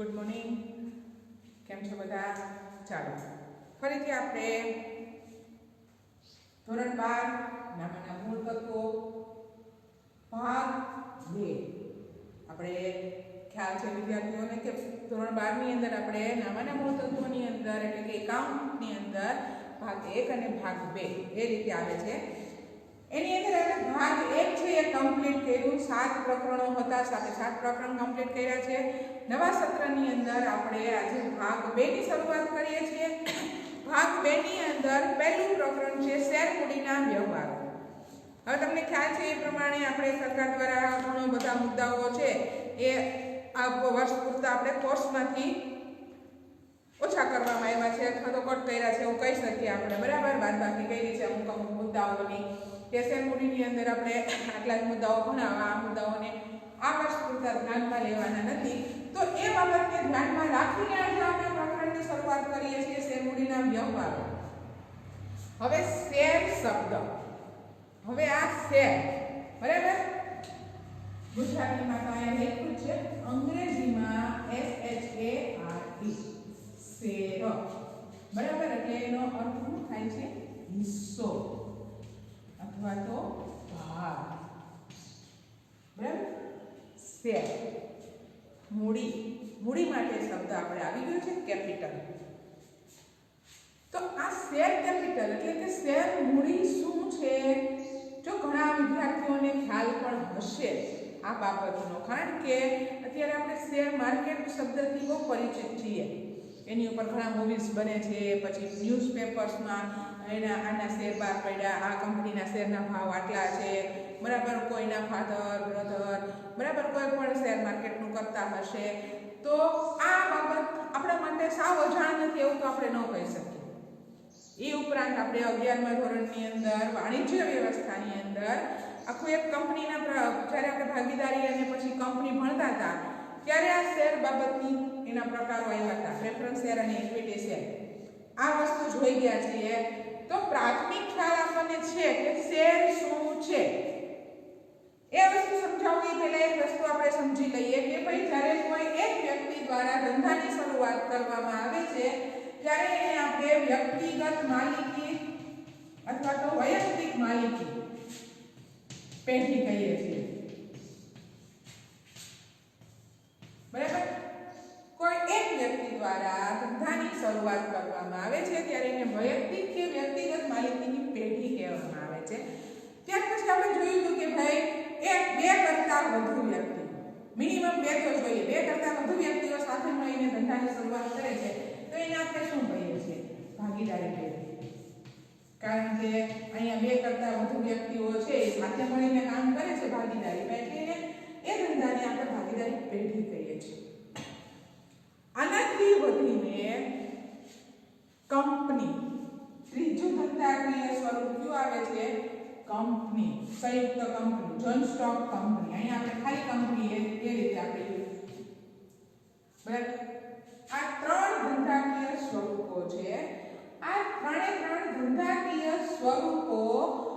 Good morning કેમ છો બધા? ચાલો. ફરીથી આપણે ધોરણ બાર નામાના મૂળ તત્વો, ભાગ બે. આપણે ખ્યાલ છે વિદ્યાર્થીઓને કે ધોરણ બારની અંદર આપણે નામાના મૂળ તત્વોની અંદર એટલે કે એકાઉન્ટની અંદર ભાગ એક અને ભાગ બે એ રીતે આવે છે. એની અંદર આપણે ભાગ એક છે એ કમ્પ્લીટ કર્યું. સાત પ્રકરણો હતા. સાથે સાત પ્રકરણ કમ્પ્લીટ કર્યા છે. નવા સત્રની અંદર આપણે આજે ભાગ બે ની શરૂઆત કરીએ છીએ. ભાગ બે ની અંદર પહેલું પ્રકરણ છે શેર મૂડીના વ્યવહાર. હવે તમને ખ્યાલ છે એ પ્રમાણે આપણે સરકાર દ્વારા ઘણા બધા મુદ્દાઓ છે એ આ વર્ષ પૂરતા આપણે કોર્સમાંથી ઓછા કરવામાં આવ્યા છે. અથવા તો કટ કર્યા છે, એવું કહી શકીએ આપણે. બરાબર? બાદબાકી કરી છે અમુક અમુક મુદ્દાઓની. કે શેર મૂડીની અંદર આપણે આટલા જ મુદ્દાઓ ભણાવવા, આ મુદ્દાઓને આ વર્ષ પૂરતા ધ્યાનમાં લેવાના નથી. તો એ બાબતને ધ્યાનમાં રાખીને આજે આપણે પ્રકરણની શરૂઆત કરીએ છીએ શેર મૂડીના વ્યવહારો. હવે શેર શબ્દ. હવે આ શેર. બરાબર? ગુજરાતીમાં તો અહીંયા છે, અંગ્રેજીમાં S H A R E share. બરાબર? એટલે એનો અર્થ શું થાય છે? હિસ્સો. અથવા તો ભાગ બરાબર? શેર મૂડી મૂડી માટે શબ્દ આપણે આવી ગયો છે, કેપિટલ. તો આ શેર કેપિટલ એટલે કે શેર મૂડી શું છે? જો ઘણા વિદ્યાર્થીઓને ખ્યાલ પણ હશે આ બાબતનો, કારણ કે અત્યારે આપણે શેર માર્કેટ શબ્દથી બહુ પરિચિત છીએ. એની ઉપર ઘણા મૂવીઝ બને છે, પછી ન્યૂઝપેપર્સમાં એના, આના શેર બહાર પડ્યા, આ કંપનીના શેરના ભાવ આટલા છે બરાબર કોઈના ફાધર બ્રધર બરાબર કોઈ પણ શેર માર્કેટનું કરતા હશે, તો આ બાબત આપણા માટે સાવ અજાણ નથી એવું તો આપણે ન કહી શકીએ. એ ઉપરાંત આપણે અગિયારમા ધોરણની અંદર, વાણિજ્ય વ્યવસ્થાની અંદર, આખું એક કંપનીના જ્યારે આપણે ભાગીદારી અને પછી કંપની ભણતા હતા, ત્યારે આ શેર બાબતની એના પ્રકારો આવ્યા હતા પ્રેફરન્સ શેર અને ઇક્વિટી શેર આ વસ્તુ જોઈ ગયા છીએ. તો પ્રાથમિક ખ્યાલ આપણને છે કે શેર શું છે? એ વસ્તુ સમજાવવી પહેલા એક વસ્તુ આપણે સમજી લઈએ કે ભાઈ જ્યારે કોઈ એક વ્યક્તિ દ્વારા ધંધાની શરૂઆત કરવામાં આવે છે, ત્યારે એને આપણે વ્યક્તિગત માલિકી અથવા તો વૈયક્તિક માલિકી પેઢી કહીએ છીએ. બરાબર? કોઈ એક વ્યક્તિ દ્વારા ધંધાની શરૂઆત કરવામાં આવે છે, ત્યારે એને વૈયક્તિક કે વ્યક્તિગત માલિકીની પેઢી કહેવામાં આવે છે. ત્યાર પછી આપણે જોયું હતું કે ભાઈ એક બે વધુ વ્યક્તિ. મિનિમમ બે તો જોઈએ. બે કરતા વધુ વ્યક્તિઓ સાથે મળીને ધંધાની શરૂઆત કરે છે, તો એને આપણે શું કહીએ છીએ? ભાગીદારી કહીએ કારણ કે અહીંયા બે કરતા વધુ વ્યક્તિઓ છે, એ સાથે મળીને કામ કરે છે ભાગીદારી. પેઢીને એ ધંધાને આપણે ભાગીદારી પેઢી કહીએ છીએ. આનાથી વધીને કંપની, ત્રીજું ધંધાકીય સ્વરૂપ કયું આવે છે? કંપની, સંયુક્ત કંપની જોઈન્ટ સ્ટોક કંપની. અહીંયા આપણે ખાલી કંપની એ રીતે આપણે બરાબર? આ ત્રણ ધંધાકીય સ્વરૂપો છે. આ ત્રણે ત્રણ ધંધાકીય સ્વરૂપો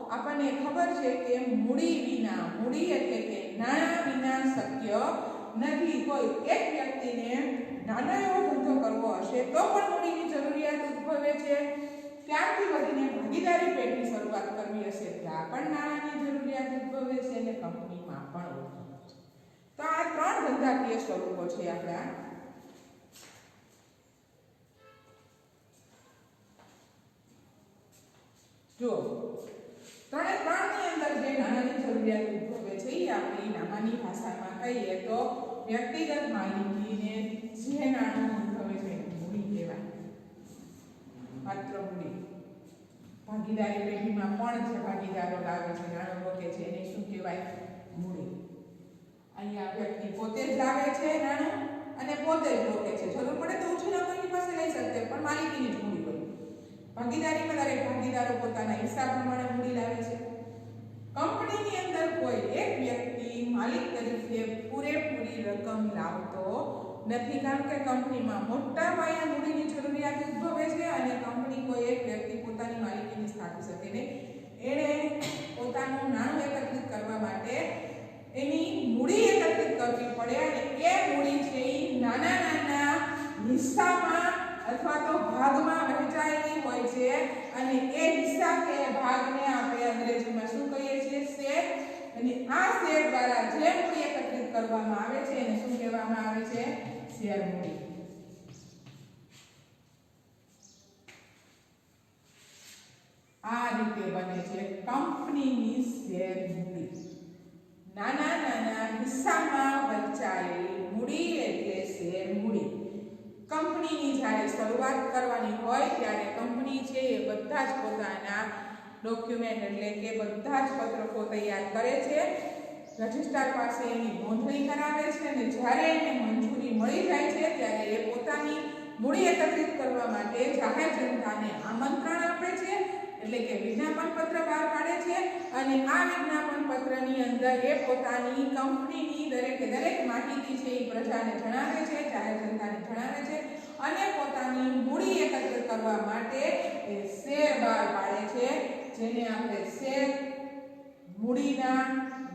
આપણને ખબર છે કે મૂડી વિના, મૂડી એટલે કે નાણાં વિના શક્ય નથી. કોઈ એક વ્યક્તિને નાનો એવો ધંધો કરવો હશે તો પણ મૂડીની જરૂરિયાત ઉદ્ભવે છે. ત્યારથી વધીને ભાગીદારી પેટની શરૂઆત કરવી હશે ત્યાં પણ નાણાંની જરૂરિયાત ઉદ્ભવે છે અને કંપનીમાં પણ ઉદ્ભવે છે. તો આ ત્રણ ધંધાકીય સ્વરૂપો છે આપણા. જો, ત્રણે ત્રણની અંદર જે નાણાંની જરૂરિયાત ઉદ્ભવે છે એ આપણી નામાની ભાષામાં કહીએ તો વ્યક્તિગત માલિકીને જે નાણું ઉદ્ભવે છે મૂડી કહેવાય. માત્ર મૂડી. ભાગીદારી પેઢીમાં પણ જે ભાગીદારો લાવે છે, નાણું રોકે છે, એને શું કહેવાય? મૂડી. અહીંયા વ્યક્તિ પોતે જ લાવે છે નાણું અને પોતે જ રોકે છે. જરૂર પડે તો ઓછી રકમની પાસે લઈ શકતે પણ માલિકીની જ મૂડી હોય. ભાગીદારીમાં દરેક ભાગીદારો પોતાના હિસાબ પ્રમાણે મૂડી લાવે છે. કંપનીની અંદર કોઈ એક વ્યક્તિ માલિક તરીકે પૂરેપૂરી રકમ લાવતો નથી, કારણ કે કંપનીમાં મોટા પાયા મૂડીની જરૂરિયાત ઉદ્ભવે છે અને કંપની કોઈ એક વ્યક્તિ પોતાની માલિકીની સ્થાપી શકે નહીં. એણે પોતાનું નાણું એકત્રિત કરવા માટે એની મૂડી એકત્રિત કરવી પડે અને એ મૂડી છે એ નાના નાના અથવા તો ભાગમાં વહેંચાયેલી હોય છે અને એ હિસ્સા કે ભાગને આપણે અંગ્રેજીમાં શું કહીએ છીએ? શેર. અને આ શેર દ્વારા જે મૂડી એકત્રિત કરવામાં આવે છે એને શું કહેવામાં આવે છે? શેર મૂડી. આ રીતે બને છે કંપનીની શેર મૂડી. નાના નાના હિસ્સામાં વંચાયેલી મૂડી એટલે શેર મૂડી. કંપનીની જ્યારે શરૂઆત કરવાની હોય ત્યારે કંપની છે એ બધા જ પોતાના ડોક્યુમેન્ટ એટલે કે બધા જ પત્રકો તૈયાર કરે છે. રજિસ્ટ્રાર પાસે એની નોંધણી કરાવે છે અને જ્યારે એને મંજૂરી મળી જાય છે ત્યારે એ પોતાની મૂડી એકત્રિત કરવા માટે જાહેર જનતાને આમંત્રણ આપે છે. એટલે કે વિજ્ઞાપન પત્ર બહાર પાડે છે અને આ વિજ્ઞાપન પત્રની અંદર એ પોતાની કંપનીની દરેકે દરેક માહિતી છે એ પ્રજાને જણાવે છે, જાહેર જનતાને જણાવે છે અને પોતાની મૂડી એકત્રિત કરવા માટે એ શેર બહાર પાડે છે, જેને આપણે શેર મૂડીના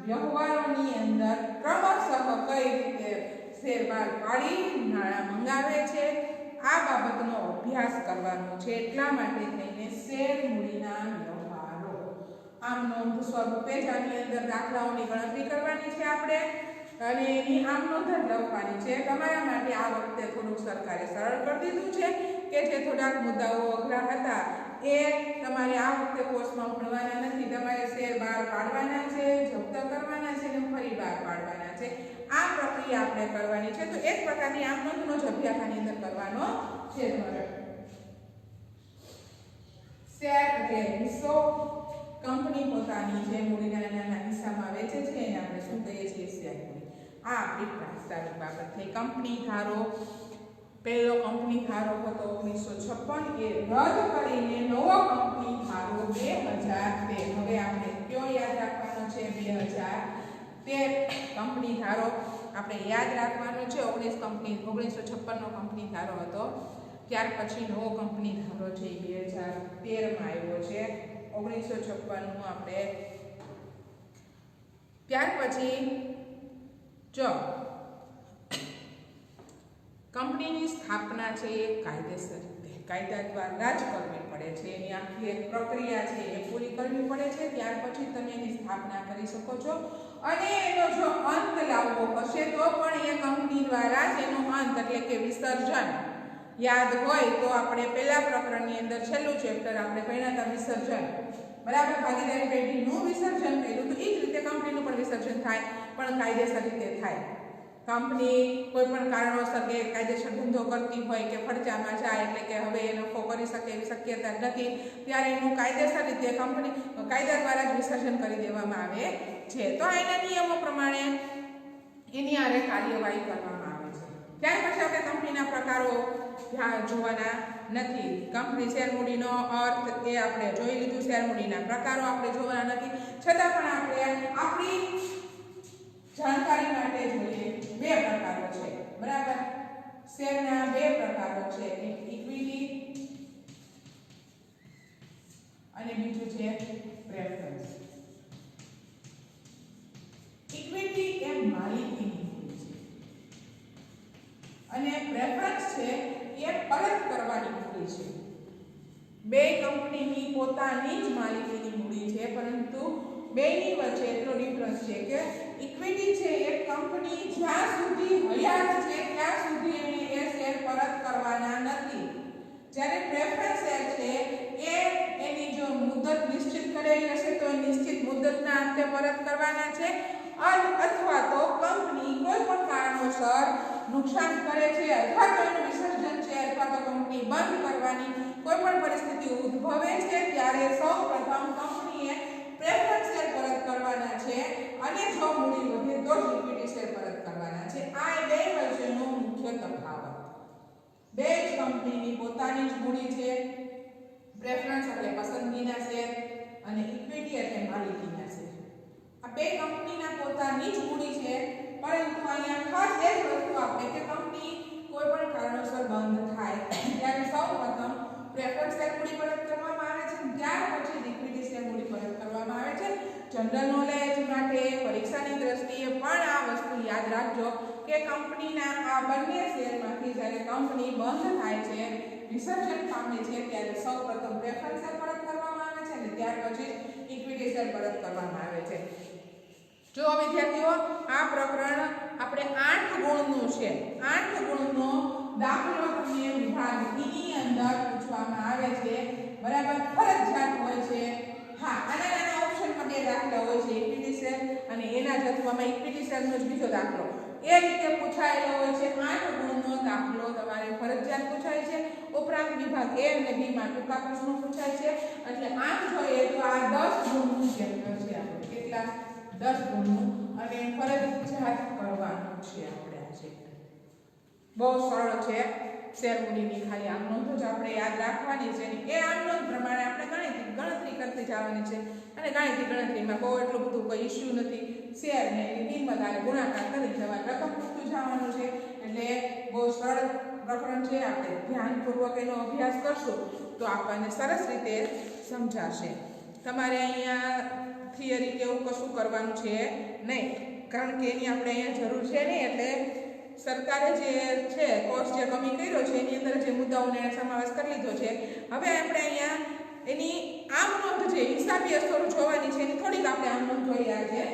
વ્યવહારોની અંદર ક્રમશઃ કઈ રીતે શેર બહાર પાડી નાણાં મંગાવે છે. આ બાબતનો અભ્યાસ કરવાનો છે, એટલા માટે થઈને શેર મૂડીના વ્યવહારો. આમ નોંધ સ્વરૂપે જ આની અંદર દાખલાઓની ગણતરી કરવાની છે આપણે. અને એની આમ નોંધ લખવાની છે. તમારા માટે આ વખતે થોડુંક સરકારે સરળ કરી દીધું છે કે જે થોડાક મુદ્દાઓ અઘરા હતા એ તમારે આ વખતે કોર્સમાં ભણવાના નથી. તમારે શેર બહાર પાડવાના છે, જપ્ત કરવાના છે અને ફરી બહાર પાડવાના છે. આ પ્રક્રિયા આપણે કરવાની છે. તો એક પ્રકારની આમ નોંધનો જ અભ્યાસ અંદર કરવાનો છે કંપની પોતાની જે મૂડીના નાના હિસ્સામાં વેચે છે, એને આપણે શું કહીએ છીએ? શેર આ આપણી પ્રાસ્તાવિક બાબત થઈ કંપની ધારો, પહેલો કંપની ધારો હતો ઓગણીસો છપ્પન, એ રદ કરીને નવો કંપની ધારો બે હજાર બે હવે આપણે કયો યાદ રાખવાનો છે બે હજાર તેર કંપની ધારો આપણે યાદ રાખવાનો છે, ઓગણીસ કંપની ઓગણીસો છપ્પનનો કંપની ધારો હતો. ત્યાર પછી નવો કંપની ધારો છે બે હજાર તેરમાં આવ્યો છે. ઓગણીસો છપ્પનનું આપણે ત્યાર પછી જો કંપનીની સ્થાપના છે, એ કાયદેસર કાયદા દ્વારા જ કરવી પડે છે. એની આખી એક પ્રક્રિયા છે, એ પૂરી કરવી પડે છે. ત્યાર પછી તમે એની સ્થાપના કરી શકો છો. અને જો અંત લાવવો હશે, તો પણ એ કંપની દ્વારા જ એનો અંત, એટલે કે વિસર્જન યાદ હોય, તો આપણે પહેલા પ્રકરણની અંદર છેલ્લું ચેપ્ટર આપણે ભણ્યા હતા, વિસર્જન. બરાબર? ભાગીદારી પેઢીનું વિસર્જન કર્યું તો એ જ રીતે કંપનીનું પણ વિસર્જન થાય, પણ કાયદેસર રીતે થાય. કંપની કોઈ પણ કારણોસર કે કાયદેસર ધંધો કરતી હોય કે ફરજામાં જાય, એટલે કે હવે એ નફો કરી શકે એવી શક્યતા નથી, ત્યારે એનું કાયદેસર રીતે કંપની, કાયદા દ્વારા જ વિસર્જન કરી દેવામાં આવે છે. તો એના નિયમો પ્રમાણે એની આરે કાર્યવાહી કરવામાં આવે છે. ત્યાર પછી આપણે કંપનીના પ્રકારો જોવાના નથી. કંપની શેરમૂડીનો અર્થ એ આપણે જોઈ લીધું, શેરમૂડીના પ્રકારો આપણે જોવાના નથી. છતાં પણ આપણે આપણી જાણકારી માટે જોઈએ બે પ્રકારો છે. બરાબર? શેરના બે પ્રકારો છે. ઇક્વિટી અને બીજું છે પ્રેફરન્સ ઇક્વિટી એ માલિકીની મૂડી છે અને પ્રેફરન્સ છે એ પરત કરવાની મૂડી છે. બે કંપનીની પોતાની જ માલિકીની મૂડી છે, પરંતુ બેની વચ્ચે એટલો ડિફરન્સ છે કે ઇક્વિટી છે એ કંપની જ્યાં સુધી હયાત છે, ત્યાં સુધી એને એ શેર પરત કરવાના નથી. જ્યારે પ્રેફરન્સ શેર છે, એ એની જો મુદત નિશ્ચિત કરેલી હશે તો એ નિશ્ચિત મુદતના અંતે પરત કરવાના છે. અથવા તો કંપની કોઈ પણ કારણોસર નુકસાન કરે છે અથવા તો એનું વિસર્જન છે અથવા તો કંપની બંધ કરવાની કોઈ પણ પરિસ્થિતિ ઉદ્ભવે છે, ત્યારે સૌ પ્રથમ કંપનીએ પ્રેફરન્સ શેર પરત કરવાના છે અને જો મૂડી વધે તો જ ઇક્વિટી શેર પરત કરવાના છે. આ બે વચ્ચેનો મુખ્ય તફાવત. બે જ કંપનીની પોતાની જ મૂડી છે, પ્રેફરન્સ એટલે પસંદગીના શેર અને ઇક્વિટી એટલે માલિકીના શેર. બે કંપનીના પોતાની જ મૂડી છે, પરંતુ અહીંયા ખાસ એક વસ્તુ આપણે કે કંપની કોઈ પણ કારણોસર બંધ થાય. ત્યારે સૌ પ્રથમ પ્રેફરન્સ શેર મૂડી પરત કરવામાં આવે છે, ત્યાર પછી ઇક્વિટી શેર મૂડી પરત કરવામાં આવે છે. જનરલ નોલેજ માટે, પરીક્ષાની દ્રષ્ટિએ પણ આ વસ્તુ યાદ રાખજો કે કંપનીના આ બંને શેરમાંથી જ્યારે કંપની બંધ થાય છે, વિસર્જન પામે છે, ત્યારે સૌપ્રથમ પ્રેફરન્સ શેર પરત કરવામાં આવે છે અને ત્યાર પછી ઇક્વિટી શેર પરત કરવામાં આવે છે. જો વિદ્યાર્થીઓ, આ પ્રકરણ આપણે આઠ ગુણનું છે. આઠ ગુણનો દાખલો તમને વિભાગની અંદર પૂછવામાં આવે છે. બરાબર ફરજિયાત હોય છે. હા, આના નાના ઓપ્શનમાં બે દાખલા હોય છે. ઇક્વિટી અને એના જથ્થામાં ઇક્વિટી સેલનો જ બીજો દાખલો. એ રીતે પૂછાયેલો હોય છે. આઠ ગુણનો દાખલો તમારે ફરજિયાત પૂછાય છે. ઉપરાંત વિભાગ એ અને બી માં ટૂંકા પ્રશ્નો પૂછાય છે. એટલે આમ જોઈએ તો આ દસ ગુણનું ચેપ્ટર છે કેટલા? દસ ગુણનું અને ફરજિયાત કરવાનું છે આપણે આજે. બહુ સરળ છે શેર મૂડીની ખાલી આમ નોંધો જ આપણે યાદ રાખવાની છે એ આમ નોંધ પ્રમાણે આપણે ગણિત ગણતરી કરતી જવાની છે. અને ગાણિતિક ગણતરીમાં બહુ એટલું બધું કોઈ ઇશ્યુ નથી. શેરને એની કિંમત અને ગુણાકાર કરી જવા રકમ પૂછતું જવાનું છે. એટલે બહુ સરળ પ્રકરણ છે. આપણે ધ્યાનપૂર્વક એનો અભ્યાસ કરશું તો આપણને સરસ રીતે સમજાશે. તમારે અહીંયા થિયરી કે એવું કશું કરવાનું છે નહીં. કારણ કે એની આપણે અહીંયા જરૂર છે નહીં, એટલે સરકારે જે છે કોર્સ જે કમી કર્યો છે, એની અંદર જે મુદ્દાઓને સમાવેશ કરી લીધો છે. હવે આપણે અહીંયા એની આમ નોંધ છે હિસાબી અસરો જોવાની છે, એની થોડીક આપણે આમ નોંધ જોઈ આજે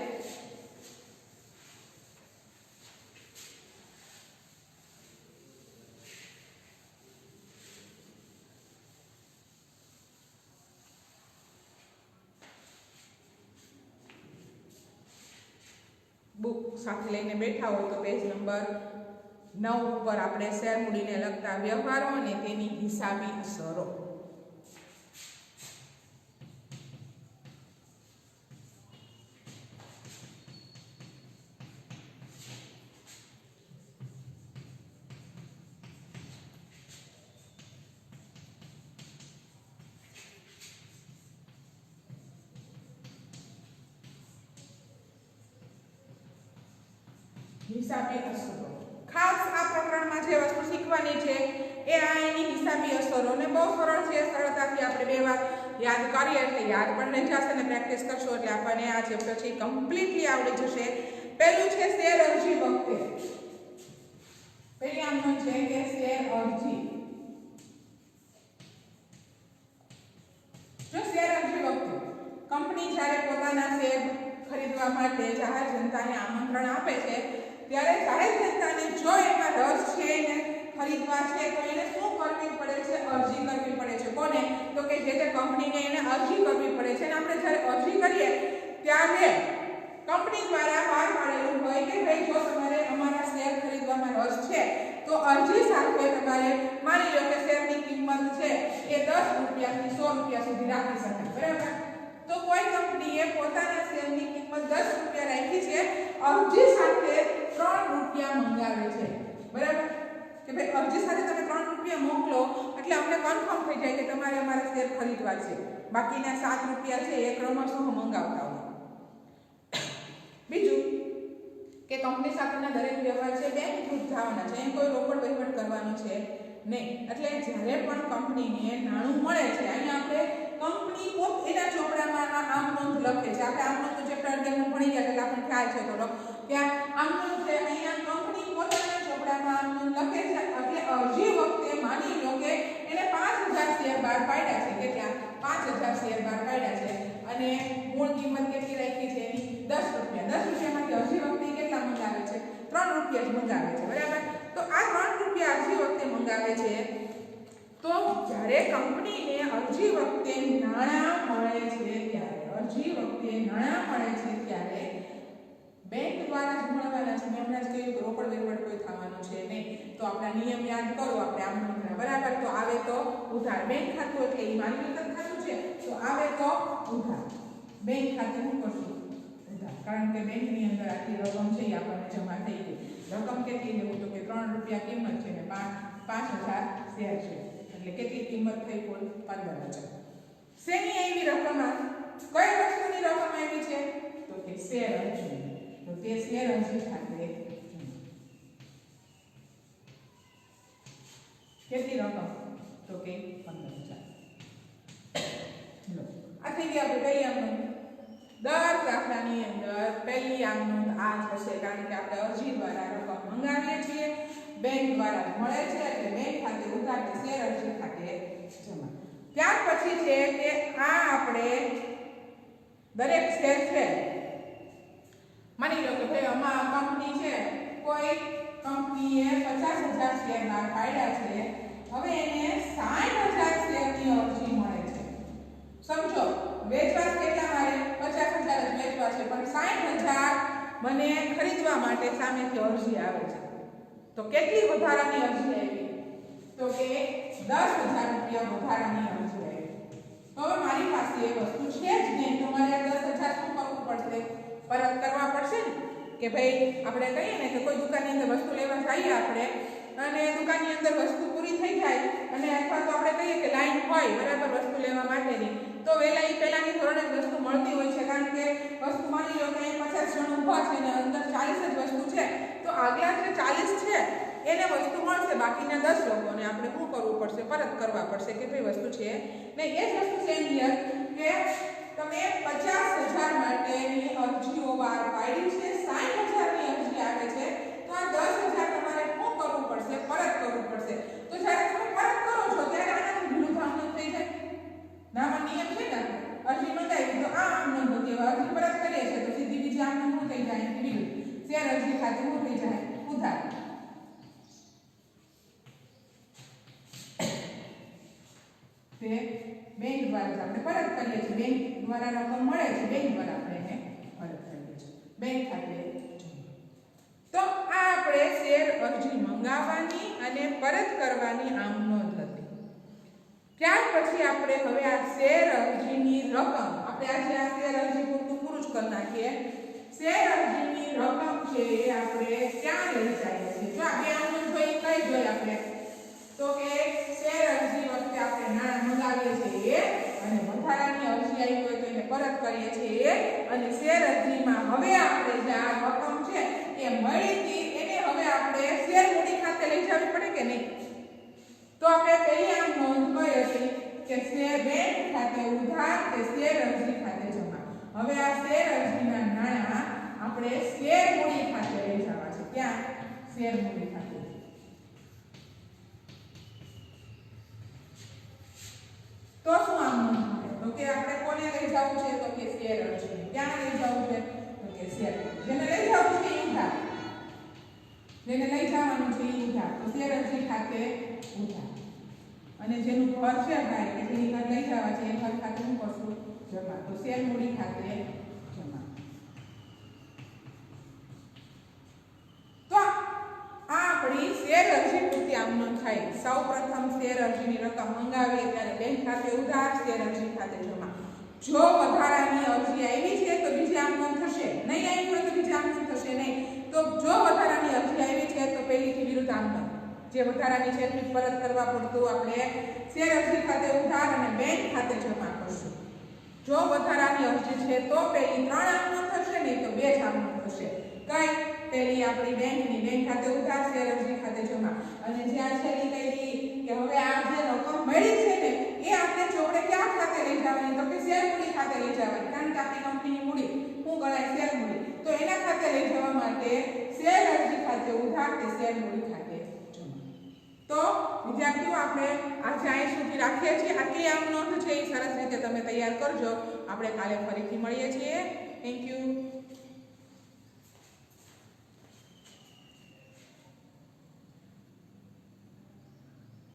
બુક સાથે લઈને બેઠા હોય તો પેજ નંબર નવ ઉપર આપણે શેર મૂડીને લગતા વ્યવહારો અને તેની હિસાબી અસરો. હિસાબી અસરો. ખાસ આ પ્રકરણમાં જે વસ્તુ શીખવાની છે, એ આ એની હિસાબી અસરો. ને બહુ સરળ છે, સરળતાથી આપણે બે વાર યાદ કરીએ એટલે યાદ પણ રહી જશે અને પ્રેક્ટિસ કરશો એટલે આપણને આ ચેપ્ટર છે કમ્પ્લીટલી આવડી જશે. પહેલું છે શેર અરજી વખતે પહેલી આમનો છે કે શેર અરજી જો શેર અરજી વખતે કંપની જ્યારે પોતાના શેર ખરીદવા માટે જાહેર જનતાને આમંત્રણ આપે છે ત્યારે જાહેર જનતાને જો એમાં રસ છે એને ખરીદવા છે તો એને શું કરવી પડે છે અરજી કરવી પડે છે કોને તો કે જે તે કંપનીને એને અરજી કરવી પડે છે અને આપણે જ્યારે અરજી કરીએ, ત્યારે કંપની દ્વારા બહાર પાડેલું હોય કે ભાઈ, જો તમારે અમારા શેર ખરીદવામાં રસ છે, તો અરજી સાથે તમારે માની લો કે શેરની કિંમત છે એ દસ રૂપિયાથી સો રૂપિયા સુધી રાખી શકાય, બરાબર? તો કોઈ કંપનીએ પોતાના શેરની કિંમત દસ રૂપિયા રાખી છે, અરજી સાથે ત્રણ રૂપિયા મંગાવે છે, બરાબર? કે ભાઈ, અરજી સાથે તમે ત્રણ રૂપિયા મોકલો, એટલે અમને કન્ફર્મ થઈ જાય કે તમારે અમારા શેર ખરીદવા છે. બાકીના સાત રૂપિયા છે, એ ક્રમશઃ મંગાવતા હોય. બીજું કે કંપની સાથેના દરેક વ્યવહાર છે બેંકકૃત થવાના છે. એમ કોઈ રોકડ વહીવટ કરવાનો છે નહીં. એટલે જ્યારે પણ કંપનીને નાણું મળે છે, અહીંયા આપણે કંપની પોત એના ચોપડામાં આમ નોંધ લખે છે. આપણે આમ નોંધ ચેપ્ટર અગિયારમાં ભણી ગયા એટલે આપણને ખ્યાલ છે થોડો ત્યાં આમ નોંધ છે, અહીંયા કંપની પોતાના ચોપડામાં આમ નોંધ લખે છે. એટલે જે વખતે માની લો કે એને પાંચ હજાર શેર બહાર પાડ્યા છે. કેટલા? પાંચ હજાર શેર બહાર કાઢ્યા છે અને મૂળ કિંમત કેટલી રાખી છે એની? દસ રૂપિયા. દસ રૂપિયામાંથી અરજી વખતે કેટલા મંગાવે છે? ત્રણ રૂપિયા જ મંગાવે છે. બરાબર? તો આ ત્રણ રૂપિયા અરજી વખતે મંગાવે છે. તો જ્યારે કંપનીને અરજી વખતે નાણાં મળે છે ત્યારે, અરજી વખતે નાણાં મળે છે ત્યારે બેંક દ્વારા જ મળવાના છે. મેં હમણાં જ કહ્યું કે રોકડ વહીવટ કોઈ થવાનું છે નહીં. તો આપણા નિયમ યાદ કરો, આપણે આમ નોંધના બરાબર? તો આવે તો ઉધાર. બેંક ખાતું એટલે એ મિલકત ખાતું છે. તો આવે તો ઉધાર. બેંક ખાતે હું કરશું? કારણ કે બેંકની અંદર આટલી રકમ છે એ આપણને જમા થઈ ગઈ. રકમ કેટલી લેવું તો કે ત્રણ રૂપિયા કિંમત છે ને પાંચ પાંચ હજાર શેર છે. એટલે કેટલી કિંમત થઈ કુલ? પંદર હજાર. શેની આવી રકમ કઈ વસ્તુની રકમ આવી છે? તો કે શેર અરજી તો તે શેર અરજી ખાતે કેટલી રકમ તો કે પંદર હજાર આ થઈ ગયા આપણે પહેલી આમ દર દાખલાની અંદર પહેલી આમ આ થશે કારણ કે આપણે અરજી દ્વારા રકમ મંગાવીએ છીએ બેંક દ્વારા મળે છે એટલે બેંક ખાતે ઉધાર શેર અરજી ખાતે જમા ત્યાર પછી છે કે આ આપણે દરેક શેર છે માની લો કે ભાઈ આમાં કંપની છે, કોઈ કંપનીએ પચાસ હજાર શેરના ફાયદા છે, હવે એને સાઠ હજાર શેરની અરજી મળે છે. સમજો? વેચવા કેટલા મારે? પચાસ હજાર જ વેચવા છે, પણ સાઠ હજાર મને ખરીદવા માટે સામેથી અરજી આવે છે. તો કેટલી વધારાની અરજી આવી? તો કે દસ હજાર રૂપિયા વધારાની અરજી આવી. તો મારી પાસે એ વસ્તુ છે જ નહીં. તો મારે દસ હજાર શું કરવું પડશે? પરત કરવા પડશે ને? કે ભાઈ આપણે કહીએ ને કે કોઈ દુકાનની અંદર વસ્તુ લેવા જઈએ આપણે, અને દુકાનની અંદર વસ્તુ પૂરી થઈ જાય, અને અથવા તો આપણે કહીએ કે લાઈન હોય બરાબર વસ્તુ લેવા માટેની, તો વહેલા એ પહેલાંની ધોરણે જ વસ્તુ મળતી હોય છે. કારણ કે વસ્તુ માની લો કે પચાસ જણ ઊભા છે અને અંદર ચાલીસ જ વસ્તુ છે, તો આગલા જે ચાલીસ છે એને વસ્તુ મળશે બાકીના દસ લોકોને આપણે શું કરવું પડશે? પરત કરવા પડશે કે ભાઈ વસ્તુ છે. ને એ જ વસ્તુ છે હિયર કે તમે પચાસ હજાર માટેની અરજીઓ બહાર પાડી છે સાઠ હજારની અરજી આવે છે, તો આ દસ હજાર તમારે શું કરવું પડશે? પરત કરવું પડશે. તો જ્યારે તમે પરત કરો છો, ત્યારે આનાથી ભૂલું આમનો થઈ જાય. નામાં નિયમ છે ને, અરજી નોંધાવી, તો આ આમ નોંધો દેવા અરજી પરત કરીએ છીએ, તો સીધી બીજી આમ શું થઈ જાય વિરુદ્ધ શેર અરજી ખાતે શું થઈ જાય, ઉધાર. તે બેંક દ્વારા આપણે પરત કરીએ છીએ. બેંક દ્વારા રકમ મળે છે. બેંક દ્વારા આપણે એને પરત કરીએ છીએ. બેંક ખાતે તો આ આપણે શેર અરજી મંગાવવાની અને પરત કરવાની આમ નોંધ હતી. ત્યાર પછી આપણે હવે આ શેર અરજીની રકમ, આપણે આજે આ શેર અરજી પૂરતું પૂરું જ કરી નાખીએ. શેર અરજીની રકમ છે એ આપણે ક્યાં લઈ જઈએ છીએ? જો આ બે આમ જોઈએ, કઈ જોઈએ આપણે? તો કે શેર અરજી વખતે આપણે નાણાં મંગાવીએ છીએ અને વધારાની અરજી આવી હોય તો એને પરત કરીએ છીએ અને શેર અરજીમાં હવે આપણે જે આ રકમ છે એ મળી હતી, એને હવે આપણે શેર મૂડી ખાતે લઈ જવી પડે કે નહીં? તો આપણે પહેલી નોંધ કરી હતી કે શેર બેંક ખાતે ઉધાર કે શેર અરજી ખાતે જમા. હવે આ શેર અરજીના નાણાં આપણે શેર મૂડી ખાતે લઈ જવા છે. ક્યાં? શેર મૂડી. તો શું આનું? તો કે આપણે કોને લઈ જવું છે? તો કે શેરર છે. ક્યાં લઈ જવું છે? તો કે શેર. જેને લઈ જવું છે ઉધાર. જેને લઈ જવાનું છે ઉધાર. તો શેર અરજી ખાતે ઉધાર. અને જેનું ઘર છે ભાઈ કે જેની ઘર લઈ જવા છે એ ઘર ખાતે શું કરશું? જમા તો શેર મૂડી ખાતે જમા તો આ આપણી શેર અરજી પૂરતી આમનો થાય સૌ પ્રથમ શેર અરજીની રકમ મંગાવીએ ત્યારે બેંક ખાતે ઉધાર શેર અરજી ખાતે જમા. જો વધારાની અરજી આવી છે તો બીજે આમનોંધ થશે. નહીં આવી હોય તો બીજે આમનોંધ થશે નહીં. તો જો વધારાની અરજી આવી છે તો પહેલીથી વિરુદ્ધ આમનોંધ જે વધારાની છે એટલું પરત કરવા પડતું આપણે શેર અરજી ખાતે ઉધાર અને બેંક ખાતે જમા કરશું. જો વધારાની અરજી છે તો પેલી ત્રણ આમનોંધ થશે, નહીં તો બે જ આમનોંધ થશે. કઈ પેલી આપણી બેંકની બેંક ખાતે ઉતારશે અરજી ખાતે જમા. અને જ્યાં છેલ્લી કઈ કે હવે આ જે રકમ મળી છે ને, એ આપણે ચોપડે ક્યાં ખાતે લઈ જવાની? તો કે શેર ખાતે લઈ જવાની. કારણ કે આપણી કંપનીની મૂડી શું ગણાય શેર મૂડી તો એના ખાતે લઈ જવા માટે શેર અરજી ખાતે ઉધાર કે શેર મૂડી ખાતે તો વિદ્યાર્થીઓ આપણે આજે અહીં સુધી રાખીએ છીએ. આટલી આમ નોંધ છે એ સરસ રીતે તમે તૈયાર કરજો. આપણે કાલે ફરીથી મળીએ છીએ. Thank you